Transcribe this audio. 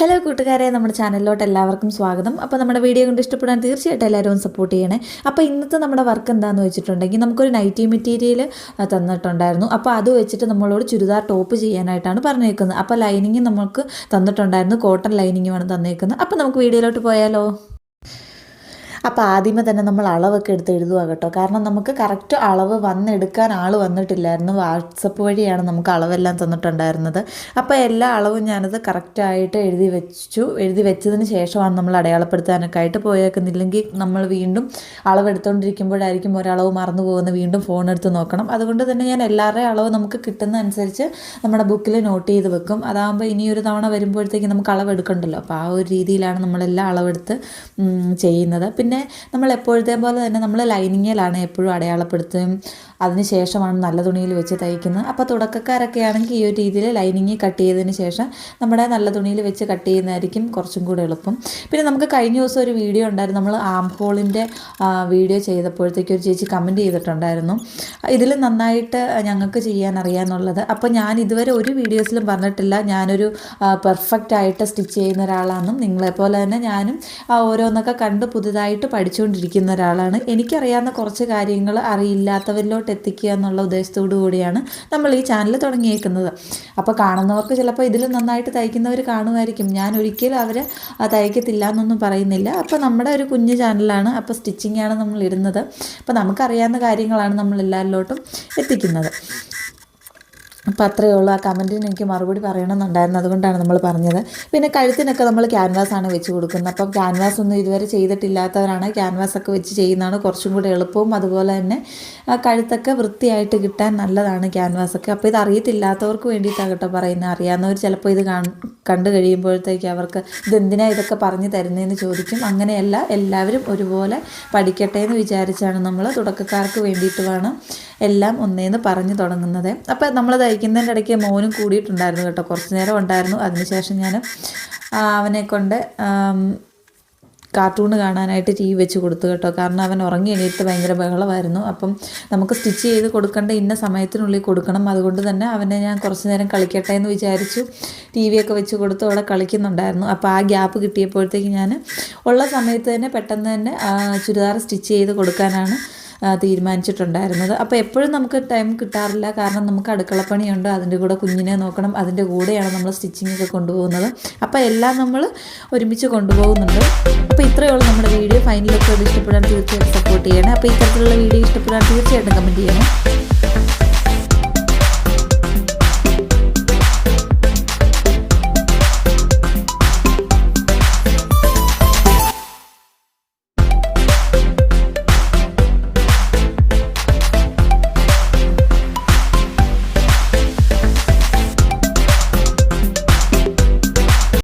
Hello കൂട്ടുകാരെ. നമ്മുടെ ചാനലിലോട്ട് എല്ലാവർക്കും സ്വാഗതം. അപ്പോൾ നമ്മുടെ വീഡിയോ കൊണ്ട് ഇഷ്ടപ്പെടാൻ തീർച്ചയായിട്ടും എല്ലാവരും സപ്പോർട്ട് ചെയ്യണേ. അപ്പോൾ ഇന്നത്തെ നമ്മുടെ വർക്ക് എന്താണെന്ന് വെച്ചിട്ടുണ്ടെങ്കിൽ നമുക്കൊരു നൈറ്റി മെറ്റീരിയൽ തന്നിട്ടുണ്ടായിരുന്നു. അപ്പോൾ അത് വെച്ചിട്ട് നമ്മളോട് ചുരിദാർ ടോപ്പ് ചെയ്യാനായിട്ടാണ് പറഞ്ഞേക്കുന്നത്. അപ്പോൾ ലൈനിങ് നമുക്ക് തന്നിട്ടുണ്ടായിരുന്നു. കോട്ടൺ ലൈനിങ്ങുമാണ് തന്നേക്കുന്നത്. അപ്പോൾ നമുക്ക് വീഡിയോയിലോട്ട് പോയാലോ? അപ്പോൾ ആദ്യമേ തന്നെ നമ്മൾ അളവൊക്കെ എടുത്ത് എഴുതുക കേട്ടോ. കാരണം നമുക്ക് കറക്റ്റ് അളവ് വന്നെടുക്കാൻ ആൾ വന്നിട്ടില്ലായിരുന്നു. വാട്സപ്പ് വഴിയാണ് നമുക്ക് അളവെല്ലാം തന്നിട്ടുണ്ടായിരുന്നത്. അപ്പോൾ എല്ലാ അളവും ഞാനത് കറക്റ്റായിട്ട് എഴുതി വെച്ചു. എഴുതി വെച്ചതിന് ശേഷമാണ് നമ്മൾ അടയാളപ്പെടുത്താനൊക്കെ ആയിട്ട് പോയേക്കുന്നില്ലെങ്കിൽ നമ്മൾ വീണ്ടും അളവെടുത്തുകൊണ്ടിരിക്കുമ്പോഴായിരിക്കും ഒരളവ് മറന്നു പോകുന്നത്. വീണ്ടും ഫോൺ എടുത്ത് നോക്കണം. അതുകൊണ്ട് തന്നെ ഞാൻ എല്ലാവരുടെയും അളവ് നമുക്ക് കിട്ടുന്ന അനുസരിച്ച് നമ്മുടെ ബുക്കിൽ നോട്ട് ചെയ്ത് വെക്കും. അതാകുമ്പോൾ ഇനി ഒരു തവണ വരുമ്പോഴത്തേക്ക് നമുക്ക് അളവെടുക്കണ്ടല്ലോ. അപ്പോൾ ആ ഒരു രീതിയിലാണ് നമ്മളെല്ലാം അളവെടുത്ത് ചെയ്യുന്നത്. പിന്നെ നമ്മൾ എപ്പോഴത്തെ പോലെ തന്നെ നമ്മൾ ലൈനിങ്ങിലാണ് എപ്പോഴും അടയാളപ്പെടുത്തുകയും അതിന് ശേഷമാണ് നല്ല തുണിയിൽ വെച്ച് തയ്ക്കുന്നത്. അപ്പോൾ തുടക്കക്കാരൊക്കെ ആണെങ്കിൽ ഈ ഒരു രീതിയിൽ ലൈനിങ് കട്ട് ചെയ്തതിന് ശേഷം നമ്മുടെ നല്ല തുണിയിൽ വെച്ച് കട്ട് ചെയ്യുന്നതായിരിക്കും കുറച്ചും കൂടെ എളുപ്പം. പിന്നെ നമുക്ക് കഴിഞ്ഞ ദിവസം ഒരു വീഡിയോ ഉണ്ടായിരുന്നു. നമ്മൾ ആം ഹോളിന്റെ വീഡിയോ ചെയ്തപ്പോഴത്തേക്ക് ഒരു ചേച്ചി കമന്റ് ചെയ്തിട്ടുണ്ടായിരുന്നു. ഇതിൽ നന്നായിട്ട് ഞങ്ങൾക്ക് ചെയ്യാൻ അറിയാമെന്നുള്ളത് അപ്പോൾ ഞാൻ ഇതുവരെ ഒരു വീഡിയോസിലും പറഞ്ഞിട്ടില്ല. ഞാനൊരു പെർഫെക്റ്റ് ആയിട്ട് സ്റ്റിച്ച് ചെയ്യുന്ന ഒരാളാണെന്നും നിങ്ങളെപ്പോലെ തന്നെ ഞാനും ഓരോന്നൊക്കെ കണ്ട് പുതുതായിട്ട് പഠിച്ചുകൊണ്ടിരിക്കുന്ന ഒരാളാണ്. എനിക്കറിയാവുന്ന കുറച്ച് കാര്യങ്ങൾ അറിയില്ലാത്തവരിലോട്ട് എത്തിക്കുക എന്നുള്ള ഉദ്ദേശത്തോടു കൂടിയാണ് നമ്മൾ ഈ ചാനൽ തുടങ്ങിയേക്കുന്നത്. അപ്പോൾ കാണുന്നവർക്ക് ചിലപ്പോൾ ഇതിൽ നന്നായിട്ട് തയ്ക്കുന്നവർ കാണുമായിരിക്കും. ഞാൻ ഒരിക്കലും അവരെ തയ്ക്കത്തില്ല എന്നൊന്നും പറയുന്നില്ല. അപ്പോൾ നമ്മുടെ ഒരു കുഞ്ഞു ചാനലാണ് അപ്പോൾ സ്റ്റിച്ചിങ്ങാണ് നമ്മൾ ഇടുന്നത്. അപ്പോൾ നമുക്കറിയാവുന്ന കാര്യങ്ങളാണ് നമ്മൾ എല്ലാവരിലോട്ടും എത്തിക്കുന്നത്. അപ്പോൾ അത്രയേ ഉള്ളൂ. ആ കമന്റിന് എനിക്ക് മറുപടി പറയണമെന്നുണ്ടായിരുന്നു. അതുകൊണ്ടാണ് നമ്മൾ പറഞ്ഞത്. പിന്നെ കഴുത്തിനൊക്കെ നമ്മൾ ക്യാൻവാസ് ആണ് വെച്ച് കൊടുക്കുന്നത്. അപ്പം ക്യാൻവാസ് ഒന്നും ഇതുവരെ ചെയ്തിട്ടില്ലാത്തവരാണ്. ക്യാൻവാസ് ഒക്കെ വെച്ച് ചെയ്യുന്നതാണ് കുറച്ചും കൂടി എളുപ്പവും. അതുപോലെ തന്നെ ആ കഴുത്തൊക്കെ വൃത്തിയായിട്ട് കിട്ടാൻ നല്ലതാണ് ക്യാൻവാസ് ഒക്കെ. അപ്പോൾ ഇത് അറിയത്തില്ലാത്തവർക്ക് വേണ്ടിയിട്ടാണ് കേട്ടോ പറയുന്നത്. അറിയാവുന്നവർ ചിലപ്പോൾ ഇത് കാണ് കണ്ടു കഴിയുമ്പോഴത്തേക്ക് അവർക്ക് ഇതെന്തിനാ ഇതൊക്കെ പറഞ്ഞു തരുന്നതെന്ന് ചോദിക്കും. അങ്ങനെയല്ല എല്ലാവരും ഒരുപോലെ പഠിക്കട്ടെ എന്ന് വിചാരിച്ചാണ് നമ്മൾ തുടക്കക്കാർക്ക് വേണ്ടിയിട്ട് വേണം എല്ലാം ഒന്നേന്ന് പറഞ്ഞു തുടങ്ങുന്നത്. അപ്പോൾ നമ്മൾ തയ്ക്കുന്നതിന്റെ ഇടയ്ക്ക് മോനും കൂടിയിട്ടുണ്ടായിരുന്നു കേട്ടോ. കുറച്ച് നേരം ഉണ്ടായിരുന്നു. അതിനുശേഷം ഞാൻ അവനെ കൊണ്ട് കാർട്ടൂൺ കാണാനായിട്ട് ടി വി വെച്ച് കൊടുത്തു കേട്ടോ. കാരണം അവൻ ഉറങ്ങി എണീറ്റ് ഭയങ്കര ബഹളമായിരുന്നു. അപ്പം നമുക്ക് സ്റ്റിച്ച് ചെയ്ത് കൊടുക്കേണ്ട ഇന്ന സമയത്തിനുള്ളിൽ കൊടുക്കണം. അതുകൊണ്ട് തന്നെ അവനെ ഞാൻ കുറച്ച് നേരം കളിക്കട്ടെ എന്ന് വിചാരിച്ചു. ടി വി ഒക്കെ വെച്ച് കൊടുത്ത് അവിടെ കളിക്കുന്നുണ്ടായിരുന്നു. അപ്പോൾ ആ ഗ്യാപ്പ് കിട്ടിയപ്പോഴത്തേക്ക് ഞാൻ ഉള്ള സമയത്ത് തന്നെ പെട്ടെന്ന് തന്നെ ചുരിദാർ സ്റ്റിച്ച് ചെയ്ത് കൊടുക്കാനാണ് തീരുമാനിച്ചിട്ടുണ്ടായിരുന്നത്. അപ്പോൾ എപ്പോഴും നമുക്ക് ടൈം കിട്ടാറില്ല. കാരണം നമുക്ക് അടുക്കളപ്പണിയുണ്ട് അതിന്റെ കൂടെ കുഞ്ഞിനെ നോക്കണം. അതിന്റെ കൂടെയാണ് നമ്മൾ സ്റ്റിച്ചിങ് ഒക്കെ കൊണ്ടുപോകുന്നത്. അപ്പോൾ എല്ലാം നമ്മൾ ഒരുമിച്ച് കൊണ്ടുപോകുന്നുണ്ട്. അപ്പോൾ ഇത്രയേ ഉള്ളൂ നമ്മുടെ വീഡിയോ ഫൈനലൊക്കെ ഇഷ്ടപ്പെടാൻ തീർച്ചയായിട്ടും സപ്പോർട്ട് ചെയ്യണം. അപ്പോൾ ഇത്തരത്തിലുള്ള വീഡിയോ ഇഷ്ടപ്പെടാൻ തീർച്ചയായിട്ടും കമന്റ് ചെയ്യണം.